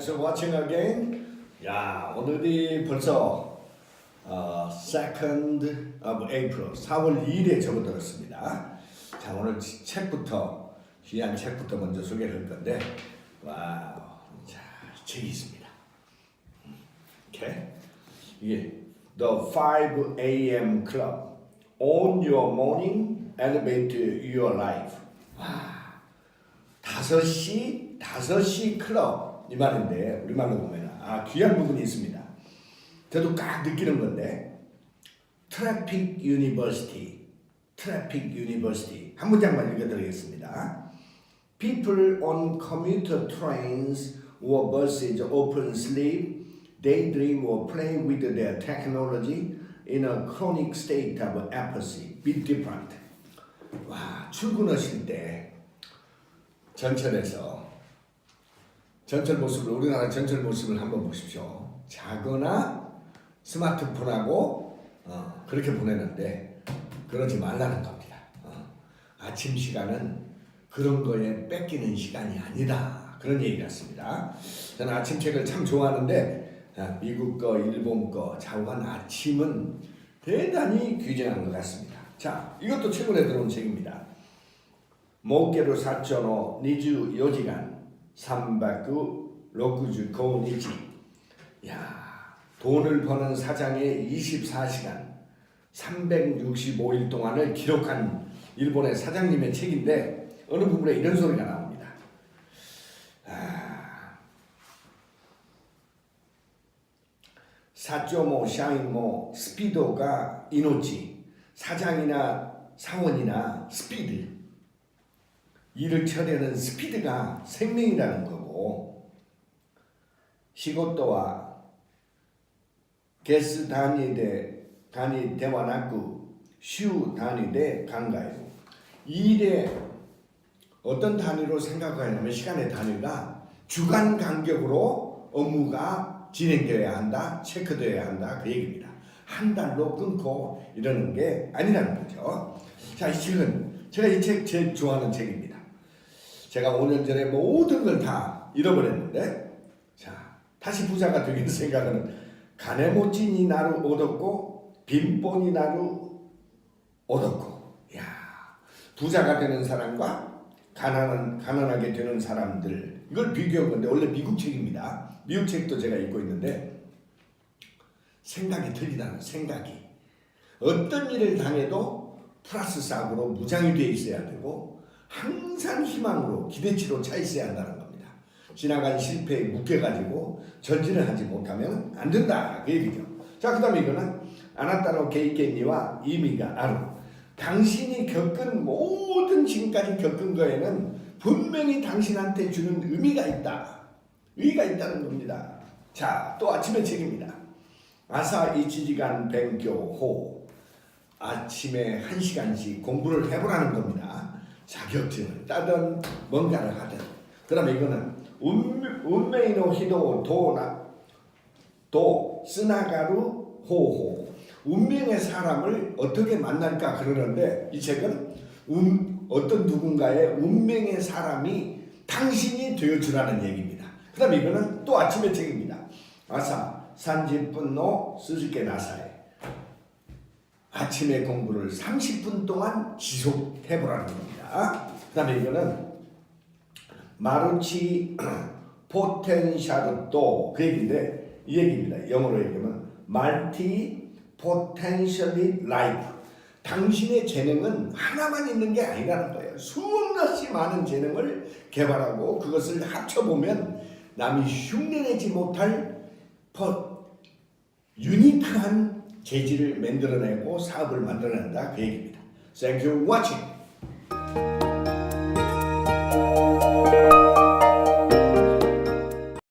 Thanks for watching again. 야, 오늘이 벌써 어, second of April, 4월 2일에 접어들었습니다. 자, 오늘 치- 책부터 귀한 책부터 먼저 소개를 할 건데, 와우, 자, 책이 있습니다. 오케이, 이게 The 5 A.M. Club, Own Your Morning, Elevate Your Life. 와. 다섯 시 다섯 시 클럽 이 말인데 우리말로 보면 아 귀한 부분이 있습니다. 저도 딱 느끼는 건데 트래픽 유니버시티 트래픽 유니버시티 한 문장만 읽어드리겠습니다. People on commuter trains or buses often sleep, daydream or play with their technology in a chronic state of apathy. Be different. 와 출근하실 때 전철에서 전철 모습을 우리나라 전철 모습을 한번 보십시오. 자거나 스마트폰하고 어, 그렇게 보내는데 그러지 말라는 겁니다. 어, 아침 시간은 그런 거에 뺏기는 시간이 아니다. 그런 얘기 같습니다. 저는 아침 책을 참 좋아하는데 어, 미국 거, 일본 거, 자관 아침은 대단히 귀중한 것 같습니다. 자, 이것도 최근에 들어온 책입니다. 목계로 4.5 24시간 369로쿠주코니지 야 돈을 버는 사장의 24시간 365일 동안을 기록한 일본의 사장님의 책인데 어느 부분에 이런 소리가 나옵니다. 아, 사조모 샤인모 스피도가 이노지 사장이나 사원이나 스피드 일을 처리하는 스피드가 생명이라는 거고 시고토와 게스 단위대 단위 대화 나고 슈 단위대 간가요. 일에 어떤 단위로 생각하냐면 시간의 단위가 주간 간격으로 업무가 진행되어야 한다 체크되어야 한다 그 얘기입니다. 한 달로 끊고 이러는 게 아니라는 거죠. 자 이 책은 제가 이 책 제일 좋아하는 책입니다 제가 5년 전에 모든 걸 다 잃어버렸는데 자 다시 부자가 되길 생각하는 가네모찐이 나를 얻었고 빈본이 나를 얻었고 야 부자가 되는 사람과 가난한 가난하게 되는 사람들 이걸 비교한 건데 원래 미국 책입니다. 미국 책도 제가 읽고 있는데 생각이 틀리다는 생각이 어떤 일을 당해도 플러스 싹으로 무장이 돼 있어야 되고 항상 희망으로 기대치로 차 있어야 한다는 겁니다. 지나간 실패에 묶여가지고 전진을 하지 못하면 안 된다 그 얘기죠. 자 그 다음에 이거는 아나타노 게이케니와 이미가 아루 당신이 겪은 모든 지금까지 겪은 거에는 분명히 당신한테 주는 의미가 있다. 의의가 있다는 겁니다. 자, 또 아침의 책입니다. 아사 이치지간 뱅교호 아침에 한 시간씩 공부를 해보라는 겁니다. 자격증을 따든 뭔가를 하든. 그다음에 이거는 운, 운명의 히도 도나 도 스나가루 호호 운명의 사람을 어떻게 만날까 그러는데 이 책은 운, 어떤 누군가의 운명의 사람이 당신이 되어주라는 얘기입니다. 그 다음에 이거는 또 아침의 책입니다. 아사 산지분노 스즈케 나사에 아침에 공부를 30분 동안 지속해보라는 겁니다. 그 다음에 이거는 마루치 포텐샤르도 그 얘기인데 이 얘기입니다. 영어로 얘기하면 말티 포텐셜리 라이프 당신의 재능은 하나만 있는 게 아니라는 거예요. 수없이 많은 재능을 개발하고 그것을 합쳐보면 남이 흉내내지 못할 퍼, 유니크한 재질을 만들어내고 사업을 만들어낸다 그 얘기입니다. Thank you for Bye.